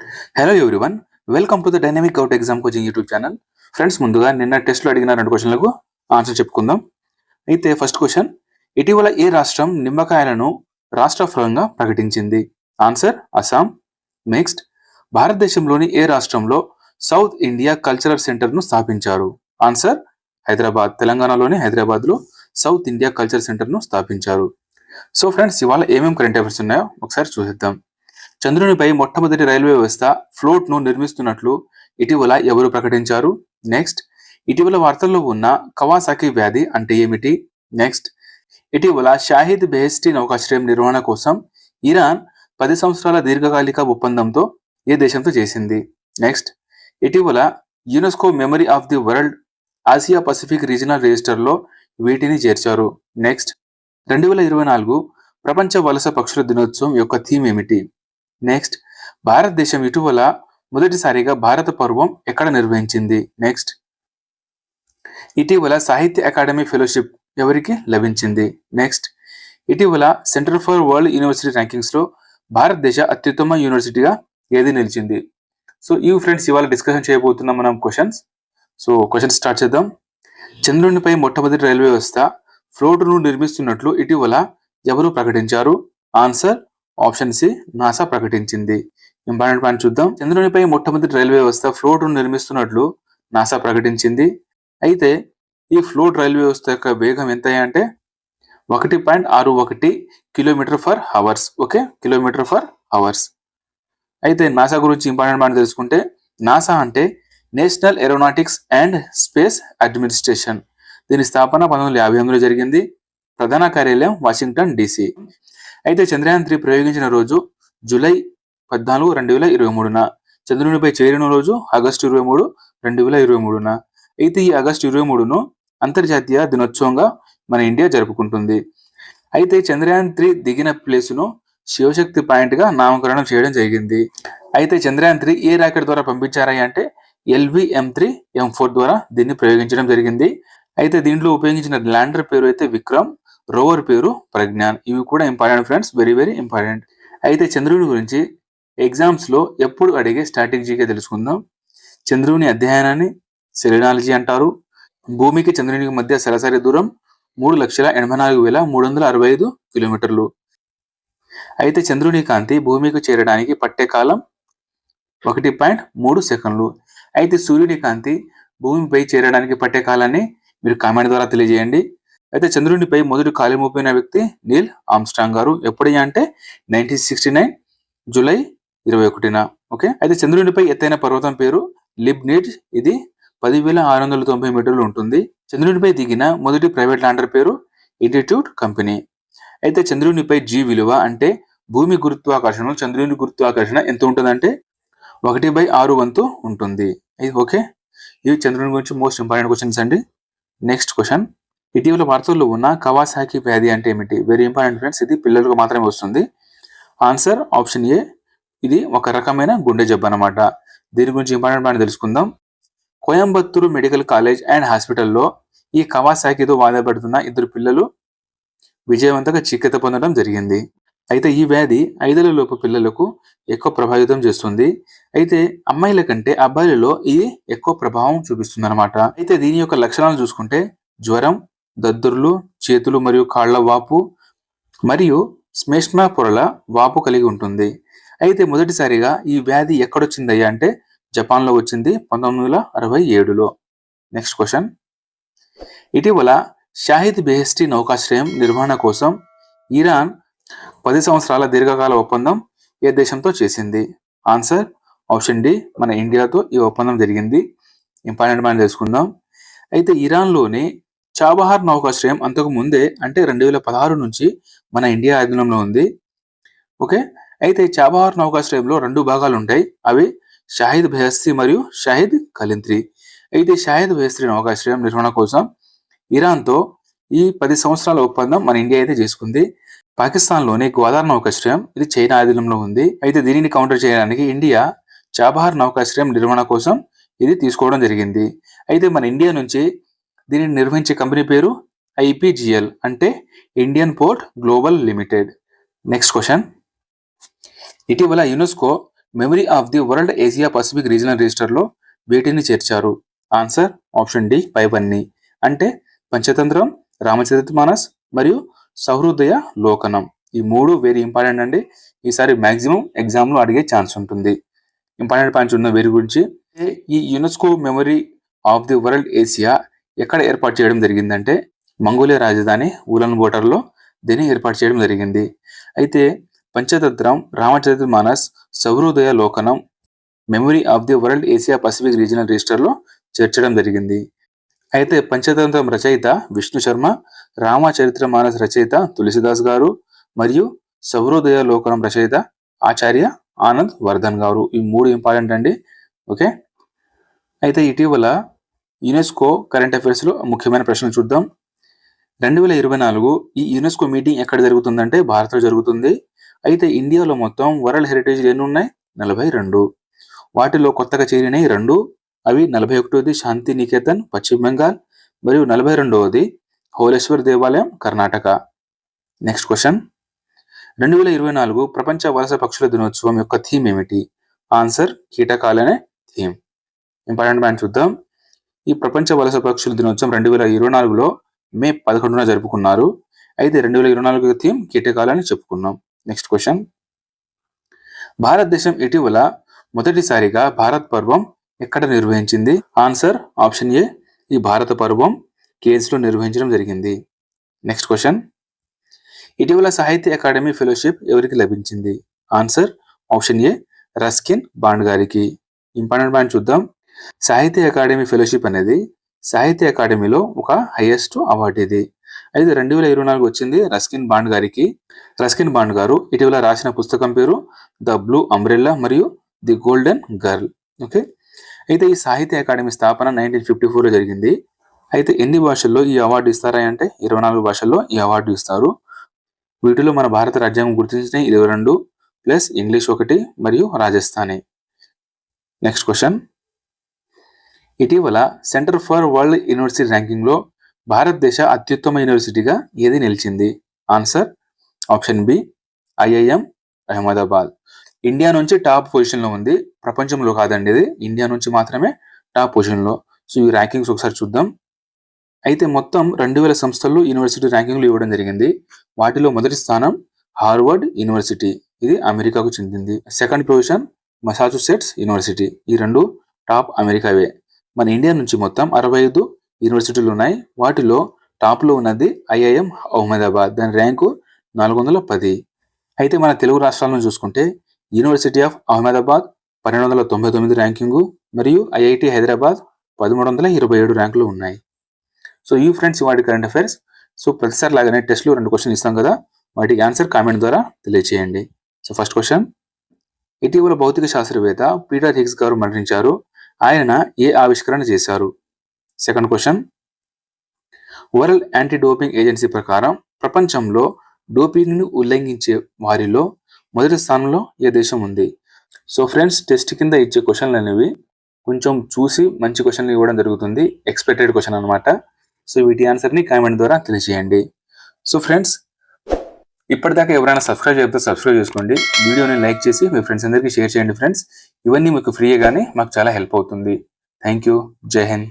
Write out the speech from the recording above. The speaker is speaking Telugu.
Hello everyone welcome to the dynamic out exam coaching YouTube channel friends ముందుగా నిన్న టెస్ట్లో అడిగిన రెండు క్వశ్చన్లకు ఆన్సర్ చెప్పుకుందాం. అయితే ఫస్ట్ క్వశ్చన్ ఇటీవల ఏ రాష్ట్రం నిమ్మకాయలను రాష్ట్ర ఫలంగా ప్రకటించింది? ఆన్సర్ అస్సాం నెక్స్ట్ భారతదేశంలోని ఏ రాష్ట్రంలో సౌత్ ఇండియా కల్చరల్ సెంటర్ను స్థాపించారు? ఆన్సర్ హైదరాబాద్ తెలంగాణలోని హైదరాబాద్లో సౌత్ ఇండియా కల్చర్ సెంటర్ను స్థాపించారు. సో ఫ్రెండ్స్ ఇవాళ ఏమేమి కరెంట్ అఫైర్స్ ఉన్నాయో ఒకసారి చూసేద్దాం. చంద్రునిపై మొట్టమొదటి రైల్వే వ్యవస్థ ఫ్లోట్ను నిర్మిస్తున్నట్లు ఇటీవల ఎవరు ప్రకటించారు? నెక్స్ట్ ఇటీవల వార్తల్లో ఉన్న కవాసాకి వ్యాధి అంటే ఏమిటి? నెక్స్ట్ ఇటీవల షాహిద్ బెహెస్టీ నౌకాశ్రయం నిర్వహణ కోసం ఇరాన్ పది సంవత్సరాల దీర్ఘకాలిక ఒప్పందంతో ఏ దేశంతో చేసింది? నెక్స్ట్ ఇటీవల UNESCO memory of the world Asia Pacific regional రిజిస్టర్లో వీటిని చేర్చారు. నెక్స్ట్ రెండు వేల ఇరవై నాలుగు ప్రపంచ వలస పక్షుల దినోత్సవం యొక్క థీమ్ ఏమిటి? నెక్స్ట్ భారతదేశం ఇటీవల మొదటిసారిగా భారత పర్వం ఎక్కడ నిర్వహించింది? నెక్స్ట్ ఇటీవల సాహిత్య అకాడమీ ఫెలోషిప్ ఎవరికి లభించింది? నెక్స్ట్ ఇటీవల సెంటర్ ఫర్ వరల్డ్ యూనివర్సిటీ ర్యాంకింగ్స్లో భారతదేశ అత్యుత్తమ యూనివర్సిటీగా ఏది నిలిచింది? సో ఈ ఫ్రెండ్స్ ఇవాళ డిస్కషన్ చేయబోతున్నాం మనం క్వశ్చన్స్ సో క్వశ్చన్ స్టార్ట్ చేద్దాం. చంద్రునిపై మొట్టమొదటి రైల్వే వ్యవస్థ ఫ్లోట్ను నిర్మిస్తున్నట్లు ఇటీవల ఎవరు ప్రకటించారు? ఆన్సర్ ఆప్షన్ సి నాసా ప్రకటించింది. ఇంపార్టెంట్ పాయింట్ చూద్దాం. చంద్రునిపై మొట్టమొదటి రైల్వే వ్యవస్థ ఫ్లోట్ నిర్మిస్తున్నట్లు నాసా ప్రకటించింది. అయితే ఈ ఫ్లోట్ రైల్వే వ్యవస్థ యొక్క వేగం ఎంత అంటే ఒకటి పాయింట్ ఆరు ఒకటి kilometre per hours okay? Kilometre per hours అయితే నాసా గురించి ఇంపార్టెంట్ పాయింట్ తెలుసుకుంటే నాసా అంటే National Aeronautics and Space Administration. దీని స్థాపన పంతొమ్మిది వందల యాభై ఎనిమిదిలో జరిగింది. ప్రధాన కార్యాలయం వాషింగ్టన్ డీసీ. అయితే చంద్రయాన్ త్రీ ప్రయోగించిన రోజు జూలై పద్నాలుగు రెండు వేల ఇరవై మూడున. చంద్రునిపై చేరిన రోజు ఆగస్టు ఇరవై మూడు రెండు వేల ఇరవై మూడున. అయితే ఈ ఆగస్టు ఇరవై మూడును అంతర్జాతీయ దినోత్సవంగా మన ఇండియా జరుపుకుంటుంది. అయితే చంద్రయాన్ త్రీ దిగిన ప్లేసును శివశక్తి పాయింట్గా నామకరణం చేయడం జరిగింది. అయితే చంద్రయాన్ త్రీ ఏ రాకెట్ ద్వారా పంపించారా అంటే LV M three M four ద్వారా దీన్ని ప్రయోగించడం జరిగింది. అయితే దీంట్లో ఉపయోగించిన ల్యాండర్ పేరు అయితే విక్రమ్ రోవర్ పేరు ప్రజ్ఞాన్. ఇవి కూడా important friends very very important అయితే చంద్రుని గురించి ఎగ్జామ్స్లో ఎప్పుడు అడిగే స్ట్రాటజీగా తెలుసుకుందాం. చంద్రుని అధ్యయనాన్ని సెలినాలజీ అంటారు. భూమికి చంద్రునికి మధ్య సరాసరి దూరం మూడు లక్షల ఎనభై నాలుగు వేల మూడు వందల అరవై ఐదు కిలోమీటర్లు. అయితే చంద్రుని కాంతి భూమికి చేరడానికి పట్టే కాలం ఒకటి పాయింట్ మూడు సెకండ్లు. అయితే సూర్యుని కాంతి భూమిపై చేరడానికి పట్టే కాలాన్ని మీరు కామెంట్ ద్వారా తెలియజేయండి. అయితే చంద్రునిపై మొదటి కాలి మోపిన వ్యక్తి నీల్ ఆమ్స్ట్రాంగ్ గారు ఎప్పుడయ్యా అంటే నైన్టీన్ సిక్స్టీ నైన్ జూలై ఇరవై ఒకటిన. ఓకే? అయితే చంద్రునిపై ఎత్తైన పర్వతం పేరు లిబ్నిడ్. ఇది పదివేల ఆరు వందల తొంభై మీటర్లు ఉంటుంది. చంద్రునిపై దిగిన మొదటి ప్రైవేట్ ల్యాండర్ పేరు ఇన్స్టిట్యూట్ కంపెనీ. అయితే చంద్రునిపై జీ విలువ అంటే భూమి గురుత్వాకర్షణ చంద్రుని గురుత్వాకర్షణ ఎంత ఉంటుందంటే ఒకటి బై ఆరు వంతు ఉంటుంది. ఓకే? ఇవి చంద్రుని గురించి మోస్ట్ ఇంపార్టెంట్ క్వశ్చన్స్ అండి. Next question. ఇటీవల వార్తల్లో ఉన్న కవాసాకి వ్యాధి అంటే ఏమిటి? వెరీ ఇంపార్టెంట్ ఫ్రెండ్స్ ఇది పిల్లలకు మాత్రమే వస్తుంది. ఆన్సర్ ఆప్షన్ ఏ ఇది ఒక రకమైన గుండె జబ్బు అనమాట దీని గురించి ఇంపార్టెంట్ మనం తెలుసుకుందాం. కోయంబత్తూరు మెడికల్ కాలేజ్ అండ్ హాస్పిటల్లో ఈ కవాసాకితో బాధపడుతున్న ఇద్దరు పిల్లలు విజయవంతంగా చికిత్స పొందడం జరిగింది. అయితే ఈ వ్యాధి ఐదేళ్ళ లోపు పిల్లలకు ఎక్కువ ప్రభావితం చేస్తుంది. అయితే అమ్మాయిల కంటే అబ్బాయిలలో ఇది ఎక్కువ ప్రభావం చూపిస్తుంది అనమాట అయితే దీని యొక్క లక్షణాలు చూసుకుంటే జ్వరం దద్దుర్లు చేతులు మరియు కాళ్ళ వాపు మరియు శ్మేష్మ పొరల వాపు కలిగి ఉంటుంది. అయితే మొదటిసారిగా ఈ వ్యాధి ఎక్కడొచ్చిందయ్యా అంటే జపాన్లో వచ్చింది పంతొమ్మిది వందల అరవై ఏడులో. నెక్స్ట్ క్వశ్చన్ ఇటీవల షాహిద్ బెహెస్టీ నౌకాశ్రయం నిర్వహణ కోసం ఇరాన్ పది సంవత్సరాల దీర్ఘకాల ఒప్పందం ఏ దేశంతో చేసింది? ఆన్సర్ ఆప్షన్ డి మన ఇండియాతో ఈ ఒప్పందం జరిగింది. ఇంపార్టెంట్ మనం తెలుసుకుందాం. అయితే ఇరాన్లోని చాబహార్ నౌకాశ్రయం అంతకు ముందే అంటే రెండు వేల పదహారు నుంచి మన ఇండియా అధీనంలో ఉంది. ఓకే? అయితే చాబహార్ నౌకాశ్రయంలో రెండు భాగాలు ఉంటాయి. అవి షాహిద్ బెహస్తి మరియు షాహిద్ కలింత్రి అయితే షాహిద్ బెహస్త్రి నౌకాశ్రయం నిర్వహణ కోసం ఇరాన్తో ఈ పది సంవత్సరాల ఒప్పందం మన ఇండియా అయితే చేసుకుంది. పాకిస్తాన్లోని గ్వాదార్ నౌకాశ్రయం ఇది చైనా ఆధీనంలో ఉంది. అయితే దీనిని కౌంటర్ చేయడానికి ఇండియా చాబహార్ నౌకాశ్రయం నిర్వహణ కోసం ఇది తీసుకోవడం జరిగింది. అయితే మన ఇండియా నుంచి దీనిని నిర్వహించే కంపెనీ పేరు ఐపీజిఎల్ అంటే Indian Port Global Limited. Next question ఇటీవల UNESCO memory of the world Asia Pacific regional రిజిస్టర్లో వీటిని చేర్చారు? ఆన్సర్ ఆప్షన్ డి పైవన్నీ అంటే పంచతంత్రం రామచరితమానస్ మరియు సహృదయ లోకనం. ఈ మూడు వెరీ ఇంపార్టెంట్ అండి. ఈసారి మ్యాక్సిమం ఎగ్జామ్లో అడిగే ఛాన్స్ ఉంటుంది. ఇంపార్టెంట్ పాయింట్స్ ఉన్న వేరు గురించి. ఈ UNESCO memory of the world Asia ఎక్కడ ఏర్పాటు చేయడం జరిగిందంటే మంగోలియా రాజధాని ఉలన్ బోటర్లో దీన్ని ఏర్పాటు చేయడం జరిగింది. అయితే Panchatantra Ramcharitmanas Sahridayaloka Lochana memory of the world Asia Pacific regional రిజిస్టర్లో చేర్చడం జరిగింది. అయితే పంచతంత్రం రచయిత విష్ణు శర్మ రామచరిత్ర మానస్ రచయిత తులసిదాస్ గారు మరియు సౌరోదయ లోకనం రచయిత ఆచార్య ఆనంద్ వర్ధన్ గారు. ఈ మూడు ఇంపార్టెంట్ అండి. ఓకే? అయితే ఇటీవల యునెస్కో కరెంట్ అఫైర్స్లో ముఖ్యమైన ప్రశ్నలు చూద్దాం. రెండు వేల ఇరవై నాలుగు ఈ యునెస్కో మీటింగ్ ఎక్కడ జరుగుతుందంటే భారత్లో జరుగుతుంది. అయితే ఇండియాలో మొత్తం వరల్డ్ హెరిటేజ్ ఎన్ని ఉన్నాయి? నలభై రెండు. వాటిలో కొత్తగా చేరినవి రెండు. అవి నలభై ఒకటోది శాంతి నికేతన్ పశ్చిమ బెంగాల్ మరియు నలభై రెండవది హోలేశ్వర్ దేవాలయం కర్ణాటక. Next question. రెండు వేల ఇరవై నాలుగు ప్రపంచ వలస పక్షుల దినోత్సవం యొక్క థీమ్ ఏమిటి? ఆన్సర్ కీటకాలనే థీమ్. ఇంపార్టెంట్ పాయింట్ చూద్దాం. ఈ ప్రపంచ వలస పక్షుల దినోత్సవం రెండు వేల ఇరవై నాలుగులో మే పదకొండున జరుపుకున్నారు. అయితే రెండు వేల ఇరవై నాలుగు థీమ్ కీటకాలని చెప్పుకున్నాం. Next question. భారతదేశం ఇటీవల మొదటిసారిగా భారత్ పర్వం ఎక్కడ నిర్వహించింది? ఆన్సర్ ఆప్షన్ ఏ ఈ భారత పర్వం కేజ్లో నిర్వహించడం జరిగింది. Next question. ఇటీవల సాహిత్య అకాడమీ ఫెలోషిప్ ఎవరికి లభించింది? Answer option A Ruskin Bond గారికి ఇంపార్టెంట్ పాయింట్ చూద్దాం. సాహిత్య అకాడమీ ఫెలోషిప్ అనేది సాహిత్య అకాడమీలో ఒక హైయెస్ట్ అవార్డు ఇది. అయితే రెండు వేల ఇరవై నాలుగు వచ్చింది రస్కిన్ బాండ్ గారికి. రస్కిన్ బాండ్ గారు ఇటీవల రాసిన పుస్తకం పేరు ద బ్లూ అంబ్రెల్లా మరియు ది గోల్డెన్ గర్ల్. ఓకే? అయితే ఈ సాహిత్య అకాడమీ స్థాపన నైన్టీన్ ఫిఫ్టీ ఫోర్లో జరిగింది. అయితే ఎన్ని భాషల్లో ఈ అవార్డు ఇస్తారా అంటే ఇరవై నాలుగు భాషల్లో ఈ అవార్డు ఇస్తారు. వీటిలో మన భారత రాజ్యాంగం గుర్తించిన ఇరవై రెండు ప్లస్ ఇంగ్లీష్ ఒకటి మరియు రాజస్థానీ. Next question. ఇటీవల సెంటర్ ఫర్ వరల్డ్ యూనివర్సిటీ ర్యాంకింగ్లో భారతదేశ అత్యుత్తమ యూనివర్సిటీగా ఏది నిలిచింది? Answer option B IIM Ahmedabad. India నుంచి టాప్ పొజిషన్లో ఉంది. ప్రపంచంలో కాదండి ఇది. ఇండియా నుంచి మాత్రమే టాప్ పొజిషన్లో. సో ఈ ర్యాంకింగ్స్ ఒకసారి చూద్దాం. అయితే మొత్తం రెండు వేల సంస్థల్లో యూనివర్సిటీ ర్యాంకింగ్లు ఇవ్వడం జరిగింది. వాటిలో మొదటి స్థానం హార్వర్డ్ యూనివర్సిటీ. ఇది అమెరికాకు చెందింది. Second position Massachusetts university. ఈ రెండు టాప్ అమెరికావే. మన ఇండియా నుంచి మొత్తం అరవై ఐదు యూనివర్సిటీలు ఉన్నాయి. వాటిలో టాప్లో ఉన్నది ఐఐఎం అహ్మదాబాద్. దాని ర్యాంకు నాలుగు వందల పది. అయితే మన తెలుగు రాష్ట్రాలను చూసుకుంటే యూనివర్సిటీ ఆఫ్ అహ్మదాబాద్ పన్నెండు వందల తొంభై తొమ్మిది ర్యాంకింగు మరియు ఐఐటి హైదరాబాద్ పదమూడు వందల ఇరవై ఏడు ర్యాంకులు ఉన్నాయి. సో ఈ ఫ్రెండ్స్ వాటి కరెంట్ అఫైర్స్ సో ప్రతిసారి లాగానే టెస్ట్లో రెండు క్వశ్చన్ ఇస్తాం కదా. వాటికి ఆన్సర్ కామెంట్ ద్వారా తెలియచేయండి. సో ఫస్ట్ క్వశ్చన్ ఇటీవల భౌతిక శాస్త్రవేత్త పీటర్ హిగ్స్ గారు మరణించారు. ఆయన ఏ ఆవిష్కరణ చేశారు? Second question world anti doping agency ప్రకారం ప్రపంచంలో డోపింగ్ను ఉల్లంఘించే వారిలో మొదటి స్థానంలో ఏ దేశం ఉంది? సో ఫ్రెండ్స్ టెస్ట్ కింద ఇచ్చే క్వశ్చన్లు అనేవి కొంచెం చూసి మంచి క్వశ్చన్లు ఇవ్వడం జరుగుతుంది. ఎక్స్పెక్టెడ్ క్వశ్చన్ అనమాట సో వీటి ఆన్సర్ని కామెంట్ ద్వారా తెలియజేయండి. సో ఫ్రెండ్స్ ఇప్పటిదాకా ఎవరైనా సబ్స్క్రైబ్ చేస్తే సబ్స్క్రైబ్ చేసుకోండి. వీడియోని లైక్ చేసి మీ ఫ్రెండ్స్ అందరికీ షేర్ చేయండి ఫ్రెండ్స్ ఇవన్నీ మీకు ఫ్రీగానే మాకు చాలా హెల్ప్ అవుతుంది. థ్యాంక్ యూ జై హింద్.